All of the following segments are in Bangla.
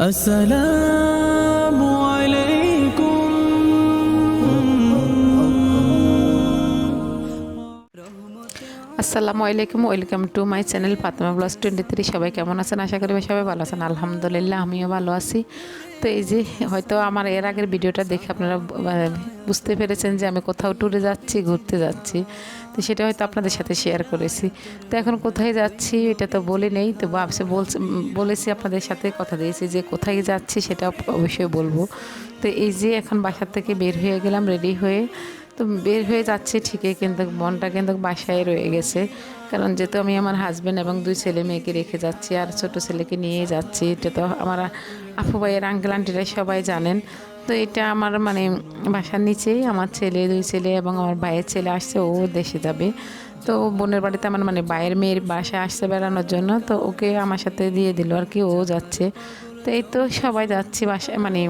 আসসালামু আলাইকুম welcome to my channel Fatema blush twenty three সবাই কেমন আছেন? আশা করি সবাই ভালো আছেন। আলহামদুলিল্লাহ, আমিও ভালো আছি। তো এই যে হয়তো আমার এর আগের ভিডিওটা দেখে আপনারা বুঝতে পেরেছেন যে আমি কোথাও ট্যুরে যাচ্ছি, ঘুরতে যাচ্ছি। তো সেটা হয়তো আপনাদের সাথে শেয়ার করেছি। তো এখন কোথায় যাচ্ছি এটা তো বলে নেই। তো ভাবছে বলছে বলেছি আপনাদের সাথে কথা দিয়েছি যে কোথায় যাচ্ছি সেটা অবশ্যই বলব। তো এই যে এখন বাসার থেকে বের হয়ে গেলাম রেডি হয়ে তো বের হয়ে যাচ্ছে ঠিকই, কিন্তু মনটা কিন্তু বাসায় রয়ে গেছে। কারণ যেহেতু আমি আমার হাজব্যান্ড এবং দুই ছেলে মেয়েকে রেখে যাচ্ছি আর ছোট ছেলেকে নিয়ে যাচ্ছি, এটা তো আমার আপু ভাইয়ের আঙ্কেল আন্টিরা সবাই জানেন। তো এটা আমার মানে বাসার নিচেই আমার ছেলে, দুই ছেলে এবং আমার ভাইয়ের ছেলে আসছে, ও দেশে যাবে। তো বোনের বাড়িতে আমার মানে ভাইয়ের মেয়ের বাসায় আসছে বেড়ানোর জন্য, তো ওকে আমার সাথে দিয়ে দিল আর কি, ও যাচ্ছে। তো এই তো সবাই যাচ্ছি বাসায় মানে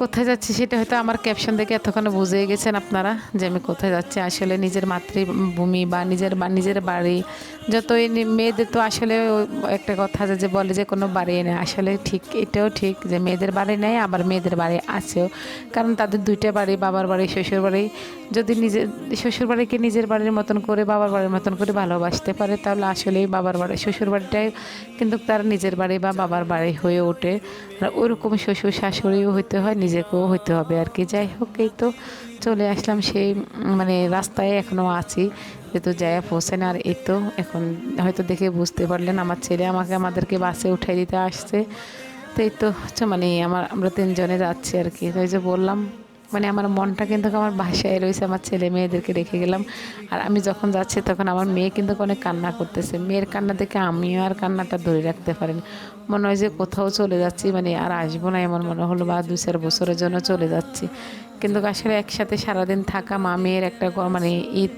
কোথায় যাচ্ছি সেটা হয়তো আমার ক্যাপশন দেখে এতক্ষণ বুঝে গেছেন আপনারা যে আমি কোথায় যাচ্ছি। আসলে নিজের মাতৃভূমি বা নিজের বা নিজের বাড়ি, যতই মেয়েদের তো আসলে একটা কথা যে বলে যে কোনো বাড়ি নেই আসলে ঠিক এটাও ঠিক যে মেয়েদের বাড়ি নেই, আবার মেয়েদের বাড়ি আছেও। কারণ তাদের দুইটা বাড়ি, বাবার বাড়ি, শ্বশুর বাড়ি। যদি নিজের শ্বশুর বাড়িকে নিজের বাড়ির মতন করে, বাবার বাড়ির মতন করে ভালোবাসতে পারে, তাহলে আসলেই বাবার বাড়ি, শ্বশুর বাড়িটাই কিন্তু তার নিজের বাড়ি বা বাবার বাড়ি হয়ে ওঠে। ওরকম শ্বশুর শাশুড়িও হইতে হয় নিজেকেও হইতে হবে আর কি। যাই হোক, এই তো চলে আসলাম সেই মানে রাস্তায় এখনও আছি যেহেতু পৌঁছে না আর এই তো এখন হয়তো দেখে বুঝতে পারলেন, আমার ছেলে আমাকে আমাদেরকে বাসে উঠাই দিতে আসছে। তো এই তো মানে আমার, আমরা তিনজনে যাচ্ছি আর কি। তাই যে বললাম মানে আমার মনটা কিন্তু আমার বাসায় রয়েছে, আমার ছেলে মেয়েদেরকে রেখে গেলাম। আর আমি যখন যাচ্ছি তখন আমার মেয়ে কিন্তু অনেক কান্না করতেছে। মেয়ের কান্না দেখে আমিও আর কান্নাটা ধরে রাখতে পারিনি। মনে হয় যে কোথাও চলে যাচ্ছি মানে আর আসব না এমন মনে হলো বা দু চার বছরের জন্য চলে যাচ্ছি। কিন্তু আসলে একসাথে সারাদিন থাকা মা মেয়ের একটা মানে ঈদ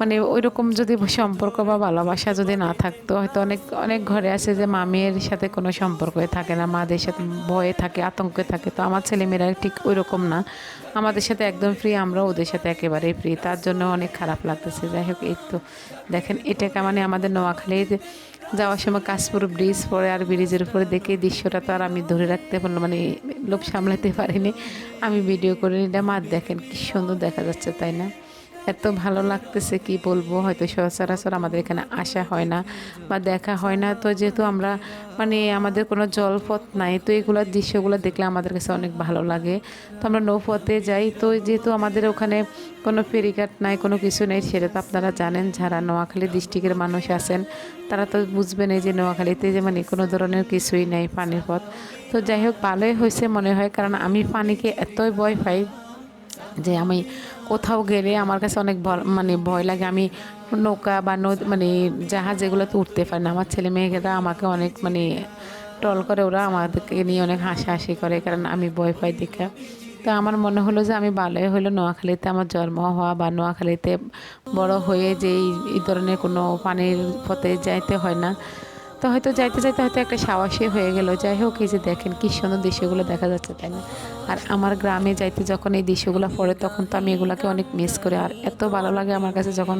মানে ওই রকম যদি সম্পর্ক বা ভালোবাসা যদি না থাকতো, হয়তো অনেক অনেক ঘরে আছে যে মামের সাথে কোনো সম্পর্কই থাকে না, মাদের সাথে ভয়ে থাকে, আতঙ্কে থাকে। তো আমার ছেলেমেয়েরা ঠিক ওই রকম না। আমাদের সাথে একদম ফ্রি আমরা ওদের সাথে একেবারেই ফ্রি তার জন্য অনেক খারাপ লাগতেছে। যাই হোক, এই তো। দেখেন এটাকে মানে আমাদের নোয়াখালীর যাওয়ার সময় কাশপুর ব্রিজ পরে আর ব্রিজের উপরে দেখে দৃশ্যটা তো আর আমি ধরে রাখতে পারলাম মানে লোভ সামলাতে পারিনি। আমি ভিডিও করে নিলাম। আর দেখেন, কি সুন্দর দেখা যাচ্ছে, তাই না? এত ভালো লাগতেছে কি বলব? হয়তো সচরাচর আমাদের এখানে আসা হয় না বা দেখা হয় না। তো যেহেতু আমরা মানে আমাদের কোনো জলপথ নাই, তো এগুলো দৃশ্যগুলো দেখলে আমাদের কাছে অনেক ভালো লাগে। তো আমরা নৌপথে যাই। তো যেহেতু আমাদের ওখানে কোনো ফেরিঘাট নাই, কোনো কিছু নেই, সেটা তো আপনারা জানেন, যারা নোয়াখালী ডিস্ট্রিক্টের মানুষ আছেন, তারা তো বুঝবেন এই যে নোয়াখালীতে যে মানে কোনো ধরনের কিছুই নেই পানির পথ। তো যাই হোক, ভালোই হয়েছে মনে হয়, কারণ আমি পানিকে এতই ভয় পাই যে আমি কোথাও গেলে আমার কাছে অনেক মানে ভয় লাগে। আমি নৌকা বা নদ- মানে জাহাজ এগুলোতে উঠতে পারি না। আমার ছেলে মেয়েরা আমাকে অনেক মানে টল করে, ওরা আমাদেরকে নিয়ে অনেক হাসাহাসি করে, কারণ আমি ভয় পাই দেখা। তো আমার মনে হলো যে আমি ভালোই হলো। নোয়াখালীতে আমার জন্ম হওয়া বা নোয়াখালীতে বড় হয়ে যে এই ধরনের কোনো পানির পথে যাইতে হয় না। তো হয়তো যাইতে যাইতে হয়তো একটা সাহসী হয়ে গেল। যাই হোক, এই যে দেখেন কি সুন্দর দৃশ্যগুলো দেখা যাচ্ছে, তাই না? আর আমার গ্রামে যাইতে যখন এই দৃশ্যগুলো পড়ে, তখন তো আমি এগুলোকে অনেক মিস করি। আর এত ভালো লাগে আমার কাছে যখন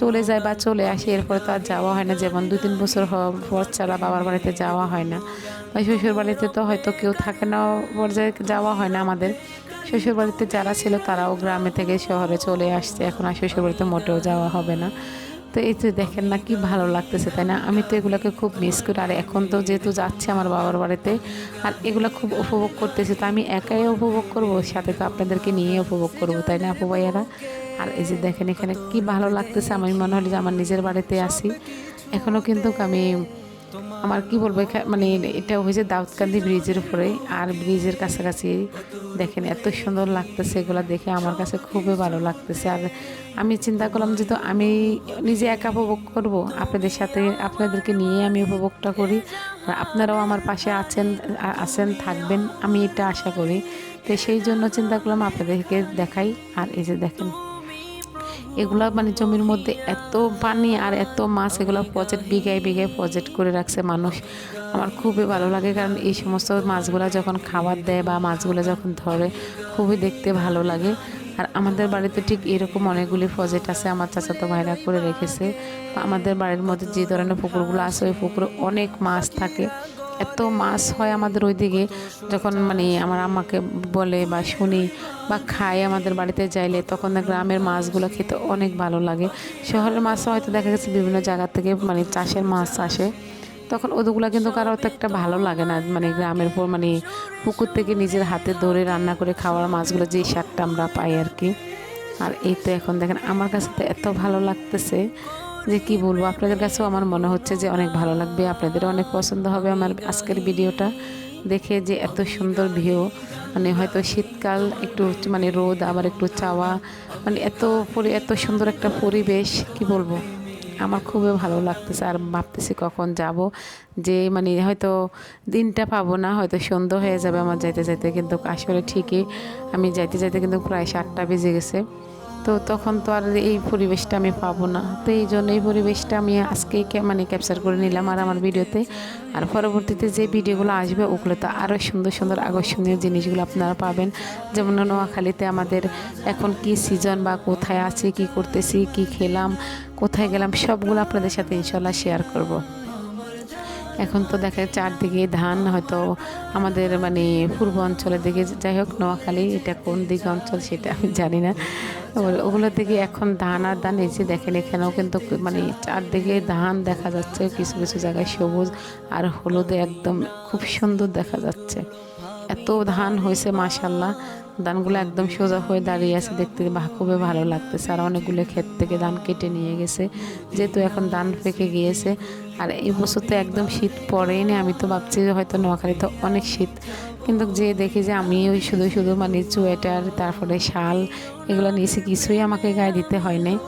চলে যায় বা চলে আসি, এরপরে তো আর যাওয়া হয় না। যেমন দু তিন বছর পর ছাড়া বাবার বাড়িতে যাওয়া হয় না। বা শ্বশুর বাড়িতে তো হয়তো কেউ থাকে না, পর্যায়ে যাওয়া হয় না আমাদের। শ্বশুর বাড়িতে যারা ছিল, তারাও গ্রামে থেকে শহরে চলে আসছে। এখন আর শ্বশুর বাড়িতে মোটেও যাওয়া হবে না। তো এই তো দেখেন না কি ভালো লাগতেছে, তাই না? আমি তো এগুলোকে খুব মিস করি। আর এখন তো যেহেতু যাচ্ছে আমার বাবার বাড়িতে, আর এগুলো খুব উপভোগ করতেছে, তো আমি একাই উপভোগ করব? সাথে তো আপনাদেরকে নিয়ে উপভোগ করব, তাই না, আপু ভাইয়ারা? আর এই যে দেখেন এখানে কি ভালো লাগতেছে, আমি মনে হলো যে আমার নিজের বাড়িতে আসি এখনও কিন্তু আমি আমার কি বলব মানে এটা হয়েছে দাউদকান্দি ব্রিজের উপরে, আর ব্রিজের কাছাকাছি দেখেন এত সুন্দর লাগতেছে এগুলো দেখে, আমার কাছে খুবই ভালো লাগতেছে। আর আমি চিন্তা করলাম যে তো আমি নিজে একা উপভোগ করব, আপনাদের সাথে আপনাদেরকে নিয়ে আমি উপভোগটা করি, আর আপনারাও আমার পাশে আছেন আছেন, থাকবেন, আমি এটা আশা করি। তো সেই জন্য চিন্তা করলাম আপনাদেরকে দেখাই, আর এই যে দেখেন এগুলা মানে জমির মধ্যে এত পানি আর এত মাছ, এগুলো প্রজেক্ট বিঘায় বিঘায় প্রজেক্ট করে রাখছে মানুষ। আমার খুবই ভালো লাগে কারণ এই সমস্ত মাছগুলো যখন খাবার দেয় বা মাছগুলো যখন ধরে, খুবই দেখতে ভালো লাগে। আর আমাদের বাড়িতে ঠিক এরকম অনেকগুলি প্রজেক্ট আছে আমার চাচাতো ভাইরা করে রেখেছে। আমাদের বাড়ির মধ্যে যে ধরনের পুকুরগুলো আছে, ওই পুকুরে অনেক মাছ থাকে। এত মাছ হয় আমাদের ওইদিকে, যখন মানে আমার আম্মাকে বলে বা শুনি বা খাই আমাদের বাড়িতে যাইলে, তখন গ্রামের মাছগুলো খেতে অনেক ভালো লাগে। শহরের মাছ হয়তো দেখা গেছে বিভিন্ন জায়গা থেকে মানে চাষের মাছ আসে। তখন ওগুলো কিন্তু কারও তো একটা ভালো লাগে না। মানে গ্রামের পর মানে পুকুর থেকে নিজের হাতে ধরে রান্না করে খাওয়ার মাছগুলো যেই স্বাদটা আমরা পাই আর কি। আর এই তো এখন দেখেন, আমার কাছে তো এত ভালো লাগতেছে যে কি বলব, আপনাদের কাছেও আমার মনে হচ্ছে যে অনেক ভালো লাগবে আপনাদেরও অনেক পছন্দ হবে আমার আজকের ভিডিওটা দেখে যে এত সুন্দর ভিউ মানে হয়তো শীতকাল একটু মানে রোদ, আবার একটু চাওয়া মানে এত পরি- এত সুন্দর একটা পরিবেশ, কি বলব? আমার খুবই ভালো লাগতেছে, আর ভাবতেছি কখন যাব, যে মানে হয়তো দিনটা পাবো না, হয়তো সন্ধ্যা হয়ে যাবে আমার যাইতে যাইতে, কিন্তু আসলে ঠিকই আমি যাইতে যাইতে কিন্তু প্রায় সাতটা বেজে গেছে। তো তখন তো আর এই পরিবেশটা আমি পাবো না। তো এই জন্য এই পরিবেশটা আমি আজকেই মানে ক্যাপচার করে নিলাম আর আমার ভিডিওতে। আর পরবর্তীতে যে ভিডিওগুলো আসবে, ওগুলো তো আরও সুন্দর সুন্দর আকর্ষণীয় জিনিসগুলো আপনারা পাবেন। যেমন নোয়াখালীতে আমাদের এখন কি সিজন বা কোথায় আছি, কি করতেছি, কি খেলাম, কোথায় গেলাম, সবগুলো আপনাদের সাথে ইনশাল্লাহ শেয়ার করব। এখন তো দেখা চারদিকে ধান, হয়তো আমাদের মানে পূর্ব অঞ্চলের দিকে, যাই হোক, নোয়াখালী এটা কোন দিকে অঞ্চল সেটা আমি জানি না। ওগুলো- দিকে এখন ধান আর ধান এসে দেখেন এখানেও কিন্তু মানে চারদিকে ধান দেখা যাচ্ছে, কিছু কিছু জায়গায় সবুজ আর হলুদে একদম খুব সুন্দর দেখা যাচ্ছে। এত ধান হয়েছে, মাশাল্লাহ। ধানগুলো একদম সোজা হয়ে দাঁড়িয়ে আছে, দেখতে খুবই ভালো লাগতেছে। আর অনেকগুলো ক্ষেত থেকে ধান কেটে নিয়ে গেছে, যেহেতু এখন ধান পেকে গিয়েছে। আর এই বছর তো একদম শীত পড়েনি, আমি তো ভাবছি হয়তো নোয়াখালীতে অনেক শীত। কিন্তু যে দেখি যে আমি ওই শুধু শুধু মানে সোয়েটার তারপরে শাল এগুলো নিয়েছি, কিছুই আমাকে গায়ে দিতে হয় নাই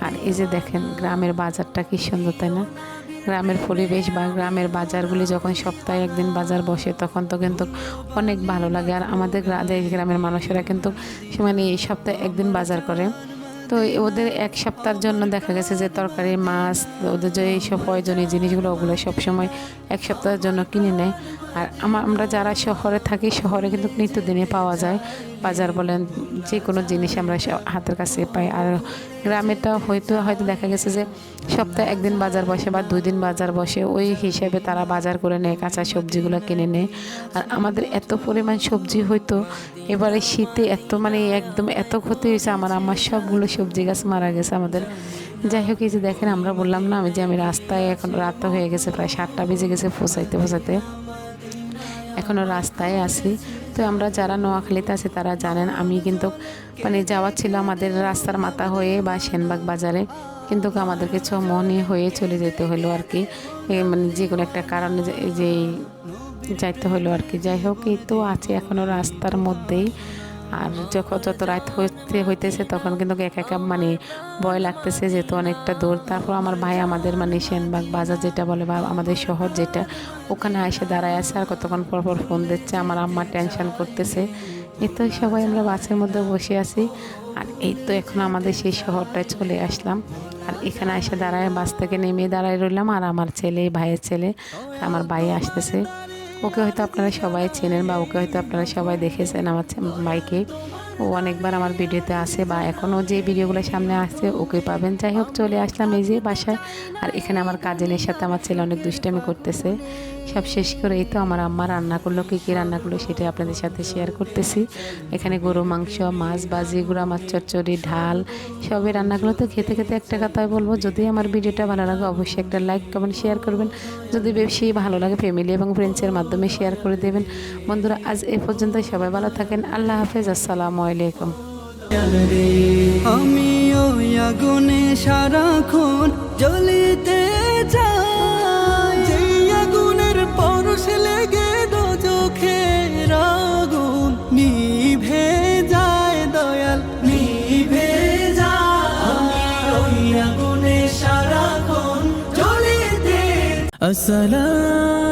আর এই যে দেখেন, গ্রামের বাজারটা কি সুন্দর, তাই না? গ্রামের পরিবেশ বা গ্রামের বাজারগুলি যখন সপ্তাহে একদিন বাজার বসে, তখন তো কিন্তু অনেক ভালো লাগে। আর আমাদের গ্রা- গ্রামের মানুষেরা কিন্তু মানে এই সপ্তাহে একদিন বাজার করে। তো ওদের এক সপ্তাহের জন্য দেখা গেছে যে তরকারি, মাছ, ওদের যে এইসব প্রয়োজনীয় জিনিসগুলো, ওগুলো সবসময় এক সপ্তাহের জন্য কিনে নেয়। আর আমা- আমরা যারা শহরে থাকি, শহরে কিন্তু নিত্যদিনে পাওয়া যায়। বাজার বলেন যে কোনো জিনিস আমরা হাতের কাছে পাই। আর গ্রামেটা হয়তো হয়তো দেখা গেছে যে সপ্তাহে একদিন বাজার বসে বা দুই দিন বাজার বসে, ওই হিসেবে তারা বাজার করে নেয়, কাঁচা সবজিগুলো কিনে নেয়। আর আমাদের এত পরিমাণ সবজি হয়তো এবারে শীতে এত মানে একদম এত ক্ষতি হয়েছে, আমার আমার সবগুলো সবজি গাছ মারা গেছে আমাদের। যাই হোক, এই যে দেখেন, আমরা বললাম না আমি যে আমি রাস্তায় এখন রাত হয়ে গেছে, প্রায় সাতটা বেজে গেছে ফোসাইতে ফোসাইতে। এখনও রাস্তায় আছি। তো আমরা যারা নোয়াখালীতে আছি, তারা জানেন, আমি কিন্তু মানে যাওয়া ছিল আমাদের রাস্তার মাথা হয়ে বা সেনবাগ বাজারে। কিন্তু আমাদেরকে মনে হয়ে চলে যেতে হলো আর কি। মানে যে কোনো একটা কারণে যে যাইতে হলো আর কি। যাই হোক, এই তো আছে এখনও রাস্তার মধ্যেই। আর যখন যত রাত হইতে হইতেছে তখন কিন্তু একা একা মানে ভয় লাগতেছে যেহেতু অনেকটা দূর। তারপর আমার ভাই আমাদের মানে সেনবাগ বাজার যেটা বলে বা আমাদের শহর যেটা, ওখানে এসে দাঁড়ায় আছে আর কতক্ষণ পর পর ফোন দিচ্ছে আমার আম্মা টেনশন করতেছে। এই তো সবাই আমরা বাসের মধ্যে বসে আছি আর এই তো এখন আমাদের সেই শহরটায় চলে আসলাম। আর এখানে এসে দাঁড়ায় বাস থেকে নেমে দাঁড়ায় রইলাম আর আমার ছেলে, ভাইয়ের ছেলে আমার ভাই আসতেছে। ওকে হয়তো আপনারা সবাই চেনেন বা ওকে হয়তো আপনারা সবাই দেখেছেন আমার মাইকে। ও অনেকবার আমার ভিডিওতে আসে বা এখনও যে ভিডিওগুলো সামনে আসছে, ওকে পাবেন। যাই হোক, চলে আসলাম এই যে বাসায়। আর এখানে আমার কাজিনের সাথে আমার ছেলে অনেক দুষ্টামি করতেছে। সব শেষ করে এই তো আমার আম্মা রান্না করল, কী কী রান্না করল সেটা আপনাদের সাথে শেয়ার করতেছি। এখানে গরু, মাংস, মাছ, বাজি, গুঁড়া, মাছ, চচ্চড়ি, ঢাল, সবই রান্নাগুলো তো খেতে খেতে একটা কথাই বলব, যদি আমার ভিডিওটা ভালো লাগে অবশ্যই একটা লাইক কমেন্ট শেয়ার করবেন। যদি বেশি ভালো লাগে ফ্যামিলি এবং ফ্রেন্ডসের মাধ্যমে শেয়ার করে দেবেন। বন্ধুরা, আজ এ পর্যন্ত সবাই ভালো থাকেন, আল্লাহ হাফেজ, আসসালামু আলাইকুম। আমি আগুনে সারাক্ষণ জ্বলিতে চাই। আগুনের পরশ লেগে দো চোখের আগুন নিভে যায় দয়াল, নিভে যায়। আগুনে সারাক্ষণ জ্বলিতে আসসালাম।